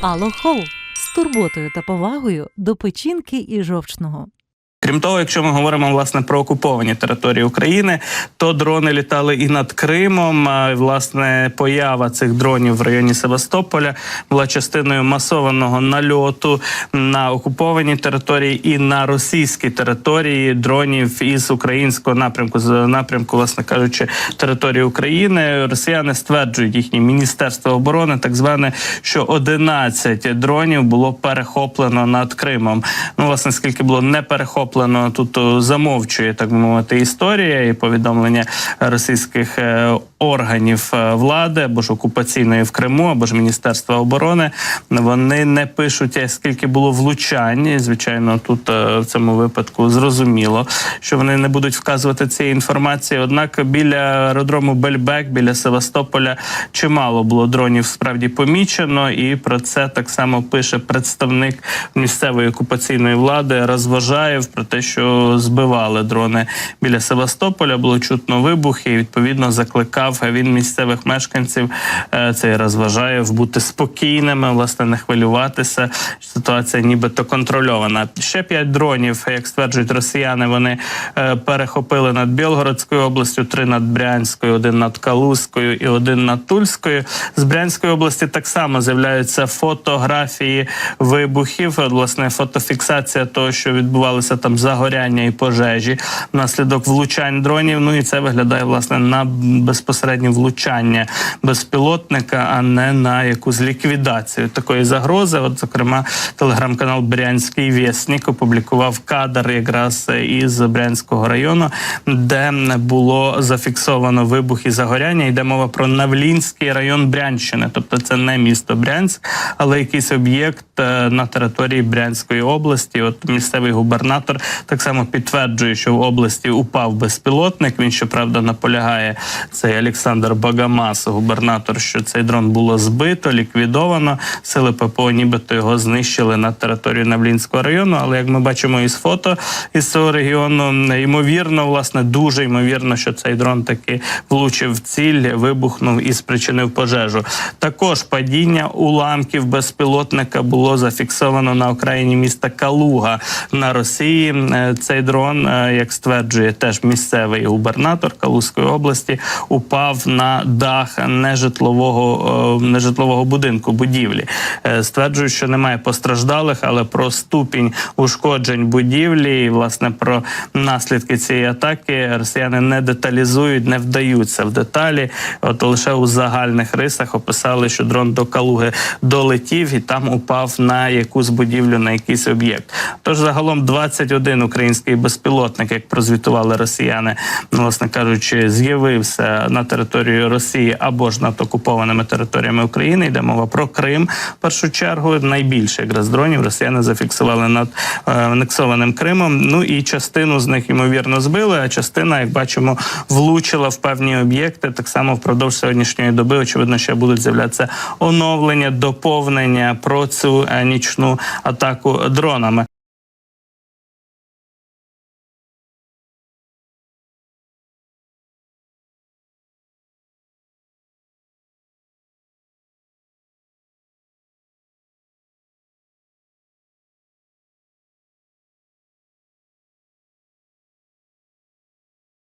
Алло Хоу з турботою та повагою до печінки і жовчного. Крім того, якщо ми говоримо власне про окуповані території України, то дрони літали і над Кримом. Власне, поява цих дронів в районі Севастополя була частиною масованого нальоту на окуповані території і на російські території дронів із українського напрямку, з напрямку, власне кажучи, території України. Росіяни стверджують їхнє міністерство оборони, так зване, що 11 дронів було перехоплено над Кримом. Ну, власне, скільки було не перехоплено, тут замовчує так мовити історія і повідомлення російських е, органів е, влади або ж окупаційної в Криму, або ж Міністерства оборони. Вони не пишуть, е, скільки було влучань. Звичайно, тут е, в цьому випадку зрозуміло, що вони не будуть вказувати цієї інформації. Однак біля аеродрому Бельбек, біля Севастополя, чимало було дронів справді помічено, і про це так само пише представник місцевої окупаційної влади Розважаєв про те, що збивали дрони біля Севастополя. Було чутно вибухи. і, Відповідно, закликав він місцевих мешканців е, цей Розважаєв бути спокійними, власне, не хвилюватися. Ситуація нібито контрольована. Ще п'ять дронів, як стверджують росіяни, вони е, перехопили над Білгородською областю, три над Брянською, один над Калузькою і один над Тульською. З Брянської області так само з'являються фотографії вибухів. Власне, фотофіксація того, що відбувалося там загоряння і пожежі внаслідок влучань дронів. Ну і це виглядає власне на безпосереднє влучання безпілотника, а не на якусь ліквідацію такої загрози. От, зокрема, телеграм-канал Брянський Вєснік опублікував кадр якраз із Брянського району, де було зафіксовано вибух і загоряння. Йде мова про Навлінський район Брянщини, тобто це не місто Брянськ, але якийсь об'єкт е, на території Брянської області. От місцевий губернатор так само підтверджує, що в області упав безпілотник. Він щоправда наполягає цей Олександр Багамас, губернатор, що цей дрон було збито, ліквідовано. Сили ППО, нібито його знищили на території Навлінського району. Але як ми бачимо із фото із цього регіону, ймовірно, власне, дуже ймовірно, що цей дрон таки влучив в ціль, вибухнув і спричинив пожежу. Також падіння уламків безпілотника було зафіксовано на окраїні міста Калуга на Росії. Е, Цей дрон, е, як стверджує теж місцевий губернатор Калузької області, упав на дах нежитлового е, нежитлового будинку будівлі. Стверджують, що немає постраждалих, але про ступінь ушкоджень будівлі і власне про наслідки цієї атаки росіяни не деталізують, не вдаються в деталі. От лише у загальних рисах описали, що дрон до Калуги долетів і там упав на якусь будівлю, на якийсь об'єкт. Тож загалом 21 український безпілотник, як прозвітували росіяни, власне кажучи, з'явився на території Росії або ж над окупованими територіями України. Йде мова про Крим. В першу чергу найбільше якраз дронів росіяни зафіксували над е, анексованим Кримом. Ну і частину з них ймовірно збили. А частина, як бачимо, влучила в певні об'єкти. Так само впродовж сьогоднішньої доби, очевидно, ще будуть з'являтися оновлення, доповнення про цю е, нічну атаку дронами.